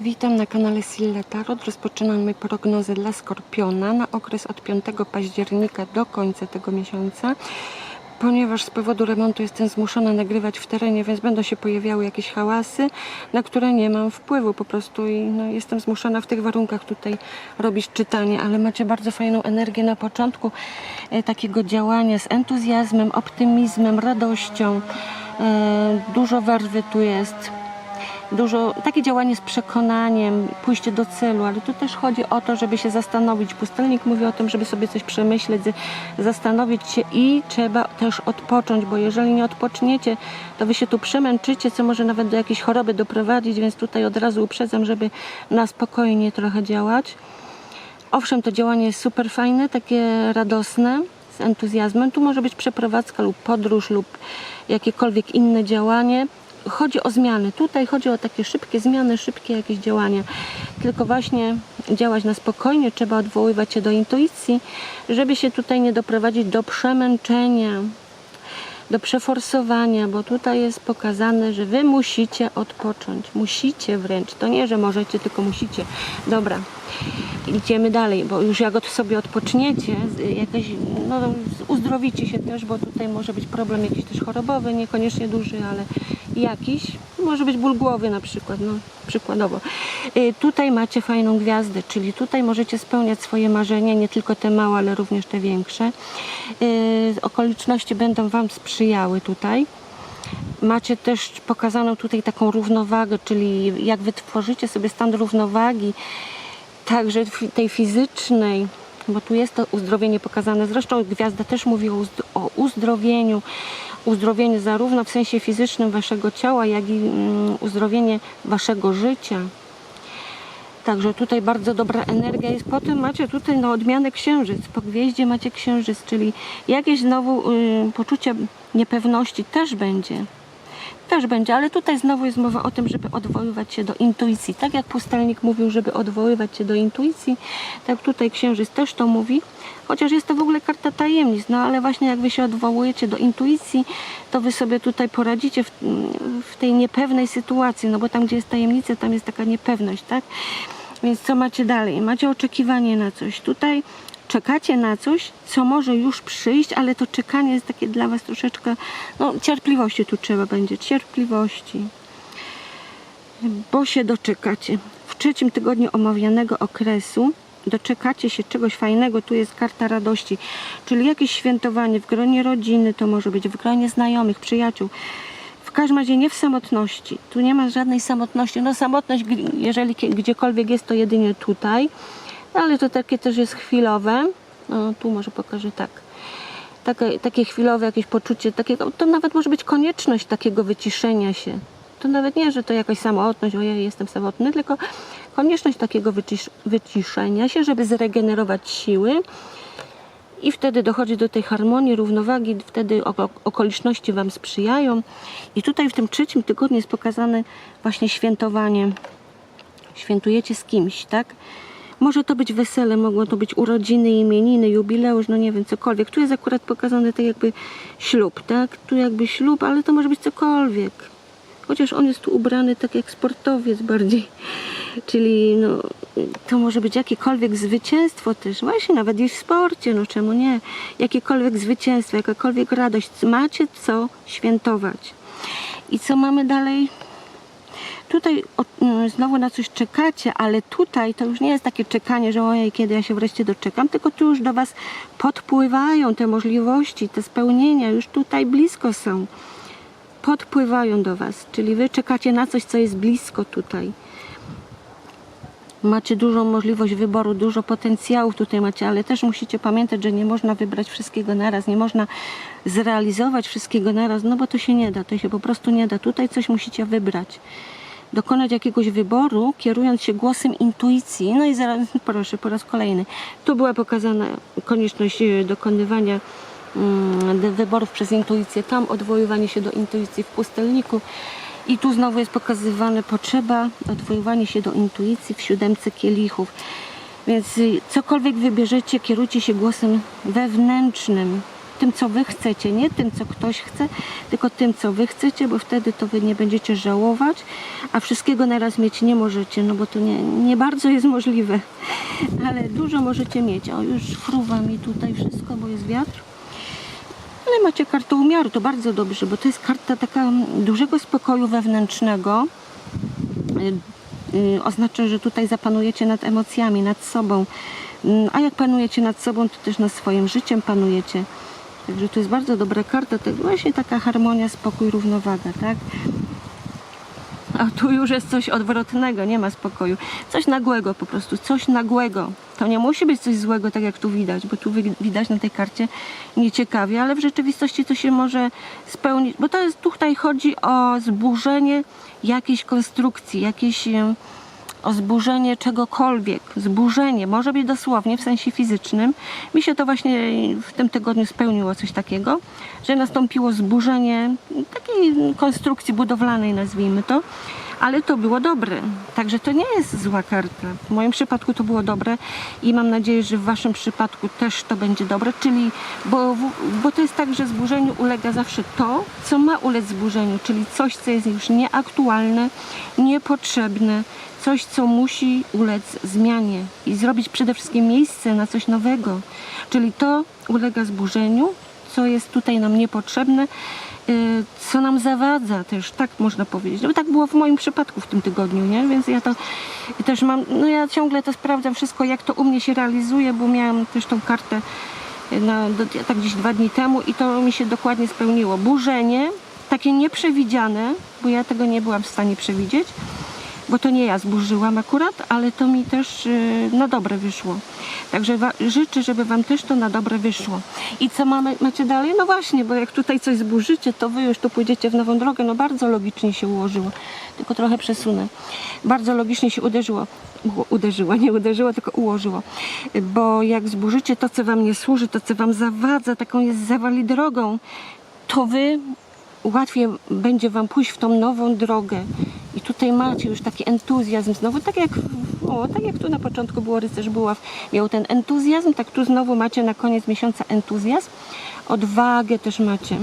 Witam na kanale Sille Tarot. Rozpoczynamy prognozę dla Skorpiona na okres od 5 października do końca tego miesiąca. Ponieważ z powodu remontu jestem zmuszona nagrywać w terenie, więc będą się pojawiały jakieś hałasy, na które nie mam wpływu po prostu i no, jestem zmuszona w tych warunkach tutaj robić czytanie, ale macie bardzo fajną energię na początku e, takiego działania z entuzjazmem, optymizmem, radością. E, dużo werwy tu jest dużo, takie działanie z przekonaniem, pójście do celu, ale tu też chodzi o to, żeby się zastanowić. Pustelnik mówi o tym, żeby sobie coś przemyśleć, zastanowić się i trzeba też odpocząć, bo jeżeli nie odpoczniecie, to wy się tu przemęczycie, co może nawet do jakiejś choroby doprowadzić, więc tutaj od razu uprzedzam, żeby na spokojnie trochę działać. Owszem, to działanie jest super fajne, takie radosne, z entuzjazmem. Tu może być przeprowadzka lub podróż lub jakiekolwiek inne działanie. Chodzi o zmiany. Tutaj chodzi o takie szybkie zmiany, szybkie jakieś działania. Tylko właśnie działać na spokojnie, trzeba odwoływać się do intuicji, żeby się tutaj nie doprowadzić do przemęczenia, do przeforsowania, bo tutaj jest pokazane, że wy musicie odpocząć. Musicie wręcz. To nie, że możecie, tylko musicie. Dobra, idziemy dalej, bo już jak sobie odpoczniecie, jakaś, no, uzdrowicie się też, bo tutaj może być problem jakiś też chorobowy, niekoniecznie duży, ale jakiś. Może być ból głowy na przykład, no przykładowo. Y, Tutaj macie fajną gwiazdę, czyli tutaj możecie spełniać swoje marzenia, nie tylko te małe, ale również te większe. Y, Okoliczności będą Wam sprzyjały tutaj. Macie też pokazaną tutaj taką równowagę, czyli jak wytworzycie sobie stan równowagi, także tej fizycznej, bo tu jest to uzdrowienie pokazane. Zresztą gwiazda też mówi o uzdrowieniu, uzdrowieniu zarówno w sensie fizycznym waszego ciała, jak i mm, uzdrowienie waszego życia. Także tutaj bardzo dobra energia jest. Potem macie tutaj na odmianę księżyc. Po gwieździe macie księżyc, czyli jakieś znowu y, poczucie niepewności też będzie. Też będzie, ale tutaj znowu jest mowa o tym, żeby odwoływać się do intuicji. Tak jak pustelnik mówił, żeby odwoływać się do intuicji, tak tutaj księżyc też to mówi. Chociaż jest to w ogóle karta tajemnic, no ale właśnie jak wy się odwołujecie do intuicji, to wy sobie tutaj poradzicie w, w tej niepewnej sytuacji, no bo tam, gdzie jest tajemnica, tam jest taka niepewność, tak? Więc co macie dalej? Macie oczekiwanie na coś. Tutaj czekacie na coś, co może już przyjść, ale to czekanie jest takie dla Was troszeczkę, no cierpliwości tu trzeba będzie, cierpliwości. Bo się doczekacie. W trzecim tygodniu omawianego okresu doczekacie się czegoś fajnego. Tu jest karta radości, czyli jakieś świętowanie w gronie rodziny, to może być w gronie znajomych, przyjaciół. W każdym razie nie w samotności. Tu nie ma żadnej samotności. No samotność, jeżeli gdziekolwiek jest, to jedynie tutaj. Ale to takie też jest chwilowe. No, tu może pokażę tak. Takie, takie chwilowe jakieś poczucie takiego, to nawet może być konieczność takiego wyciszenia się. To nawet nie, że to jakaś samotność, ojej, jestem samotny, tylko konieczność takiego wycisz, wyciszenia się, żeby zregenerować siły i wtedy dochodzi do tej harmonii, równowagi, wtedy oko- okoliczności Wam sprzyjają. I tutaj w tym trzecim tygodniu jest pokazane właśnie świętowanie. Świętujecie z kimś, tak? Może to być wesele, mogło to być urodziny, imieniny, jubileusz, no nie wiem, cokolwiek. Tu jest akurat pokazany tak jakby ślub, tak? Tu jakby ślub, ale to może być cokolwiek. Chociaż on jest tu ubrany tak jak sportowiec bardziej. Czyli no, to może być jakiekolwiek zwycięstwo też, właśnie nawet i w sporcie, no czemu nie? Jakiekolwiek zwycięstwo, jakakolwiek radość. Macie co świętować. I co mamy dalej? Tutaj mm, znowu na coś czekacie, ale tutaj to już nie jest takie czekanie, że ojej, kiedy ja się wreszcie doczekam, tylko tu już do Was podpływają te możliwości, te spełnienia, już tutaj blisko są. Podpływają do Was, czyli Wy czekacie na coś, co jest blisko tutaj. Macie dużą możliwość wyboru, dużo potencjałów tutaj macie, ale też musicie pamiętać, że nie można wybrać wszystkiego naraz, nie można zrealizować wszystkiego naraz, no bo to się nie da, to się po prostu nie da. Tutaj coś musicie wybrać. Dokonać jakiegoś wyboru, kierując się głosem intuicji. No i zaraz, proszę, po raz kolejny. Tu była pokazana konieczność e, dokonywania mm, wyborów przez intuicję, tam odwoływanie się do intuicji w pustelniku. I tu znowu jest pokazywane potrzeba odwoływania się do intuicji w siódemce kielichów. Więc y, cokolwiek wybierzecie, kierujcie się głosem wewnętrznym, tym, co wy chcecie, nie tym, co ktoś chce, tylko tym, co wy chcecie, bo wtedy to wy nie będziecie żałować, a wszystkiego naraz mieć nie możecie, no bo to nie, nie bardzo jest możliwe, ale dużo możecie mieć. O, już fruwa mi tutaj wszystko, bo jest wiatr. Ale macie kartę umiaru, to bardzo dobrze, bo to jest karta taka dużego spokoju wewnętrznego. Y, y, Oznacza, że tutaj zapanujecie nad emocjami, nad sobą. Mm, A jak panujecie nad sobą, to też nad swoim życiem panujecie. Także to jest bardzo dobra karta. To właśnie taka harmonia, spokój, równowaga, tak? A tu już jest coś odwrotnego, nie ma spokoju. Coś nagłego po prostu, coś nagłego. To nie musi być coś złego, tak jak tu widać, bo tu wi- widać na tej karcie nieciekawie, ale w rzeczywistości to się może spełnić, bo to jest tutaj chodzi o zburzenie jakiejś konstrukcji, jakieś em, o zburzenie czegokolwiek, zburzenie, może być dosłownie w sensie fizycznym. Mi się to właśnie w tym tygodniu spełniło coś takiego, że nastąpiło zburzenie takiej konstrukcji budowlanej, nazwijmy to, ale to było dobre. Także to nie jest zła karta. W moim przypadku to było dobre i mam nadzieję, że w waszym przypadku też to będzie dobre, czyli bo, bo to jest tak, że zburzeniu ulega zawsze to, co ma ulec zburzeniu, czyli coś, co jest już nieaktualne, niepotrzebne, coś, co musi ulec zmianie i zrobić przede wszystkim miejsce na coś nowego. Czyli to ulega zburzeniu, co jest tutaj nam niepotrzebne, y, co nam zawadza też, tak można powiedzieć. No, tak było w moim przypadku w tym tygodniu, nie? Więc ja to też mam, no ja ciągle to sprawdzam wszystko, jak to u mnie się realizuje, bo miałam też tą kartę na, do, tak gdzieś dwa dni temu i to mi się dokładnie spełniło. Burzenie, takie nieprzewidziane, bo ja tego nie byłam w stanie przewidzieć, bo to nie ja zburzyłam akurat, ale to mi też y, na dobre wyszło. Także życzę, żeby Wam też to na dobre wyszło. I co mamy, macie dalej? No właśnie, bo jak tutaj coś zburzycie, to Wy już tu pójdziecie w nową drogę. No bardzo logicznie się ułożyło. Tylko trochę przesunę. Bardzo logicznie się uderzyło. Uderzyło, nie uderzyło, tylko ułożyło. Bo jak zburzycie to, co Wam nie służy, to, co Wam zawadza, taką jest zawali drogą, to Wy łatwiej będzie Wam pójść w tą nową drogę. I tutaj macie już taki entuzjazm znowu, tak jak, o, tak jak tu na początku było rycerz Buław, miał ten entuzjazm, tak tu znowu macie na koniec miesiąca entuzjazm. Odwagę też macie.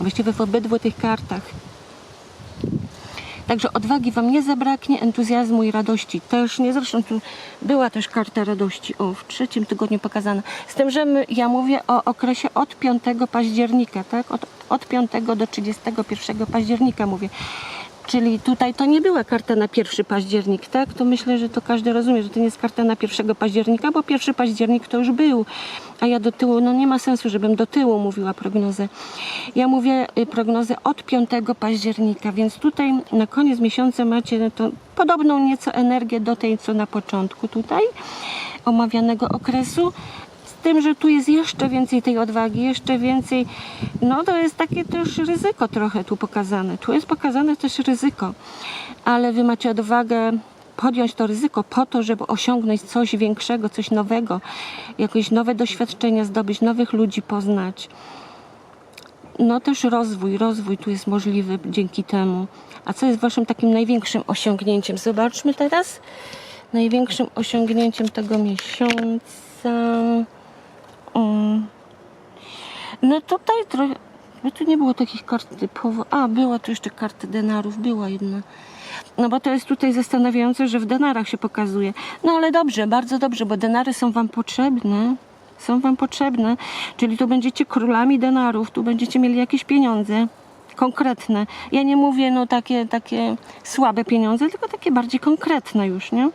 Właściwie w obydwu tych kartach. Także odwagi Wam nie zabraknie, entuzjazmu i radości też nie. Zresztą tu była też karta radości, o, w trzecim tygodniu pokazana. Z tym, że my, ja mówię o okresie od 5 października, tak? Od, od 5 do 31 października mówię. Czyli tutaj to nie była karta na 1 październik, tak? To myślę, że to każdy rozumie, że to nie jest karta na 1 października, bo 1 październik to już był. A ja do tyłu, no nie ma sensu, żebym do tyłu mówiła prognozę. Ja mówię y, prognozę od 5 października, więc tutaj na koniec miesiąca macie no to podobną nieco energię do tej, co na początku tutaj omawianego okresu. Tym, że tu jest jeszcze więcej tej odwagi, jeszcze więcej, no to jest takie też ryzyko trochę tu pokazane. Tu jest pokazane też ryzyko, ale wy macie odwagę podjąć to ryzyko po to, żeby osiągnąć coś większego, coś nowego, jakieś nowe doświadczenia zdobyć, nowych ludzi poznać. No też rozwój, rozwój tu jest możliwy dzięki temu. A co jest waszym takim największym osiągnięciem? Zobaczmy teraz. Największym osiągnięciem tego miesiąca. Um. No tutaj trochę. No tu nie było takich kart typowo. A, była tu jeszcze karta denarów, była jedna. No bo to jest tutaj zastanawiające, że w denarach się pokazuje. No ale dobrze, bardzo dobrze, bo denary są wam potrzebne. Są wam potrzebne, czyli tu będziecie królami denarów, tu będziecie mieli jakieś pieniądze konkretne. Ja nie mówię no takie, takie słabe pieniądze, tylko takie bardziej konkretne już, nie?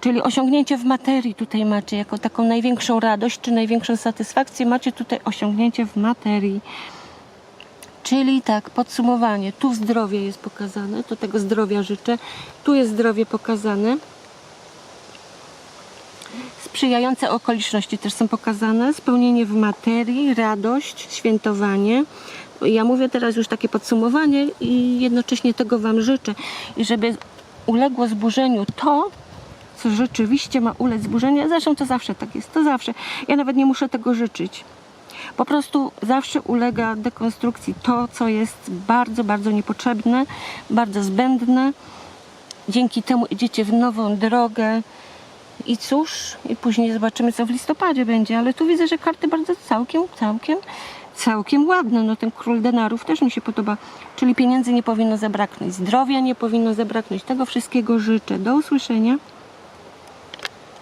Czyli osiągnięcie w materii tutaj macie jako taką największą radość czy największą satysfakcję macie tutaj osiągnięcie w materii. Czyli tak, podsumowanie. Tu zdrowie jest pokazane, to tego zdrowia życzę. Tu jest zdrowie pokazane. Sprzyjające okoliczności też są pokazane. Spełnienie w materii, radość, świętowanie. Ja mówię teraz już takie podsumowanie i jednocześnie tego Wam życzę. I żeby uległo zburzeniu to, co rzeczywiście ma ulec zburzeniu. Zresztą to zawsze tak jest, to zawsze. Ja nawet nie muszę tego życzyć. Po prostu zawsze ulega dekonstrukcji to, co jest bardzo, bardzo niepotrzebne, bardzo zbędne. Dzięki temu idziecie w nową drogę I cóż, i później zobaczymy, co w listopadzie będzie, ale tu widzę, że karty bardzo całkiem, całkiem, całkiem ładne. No ten król denarów też mi się podoba, czyli pieniędzy nie powinno zabraknąć, zdrowia nie powinno zabraknąć. Tego wszystkiego życzę. Do usłyszenia.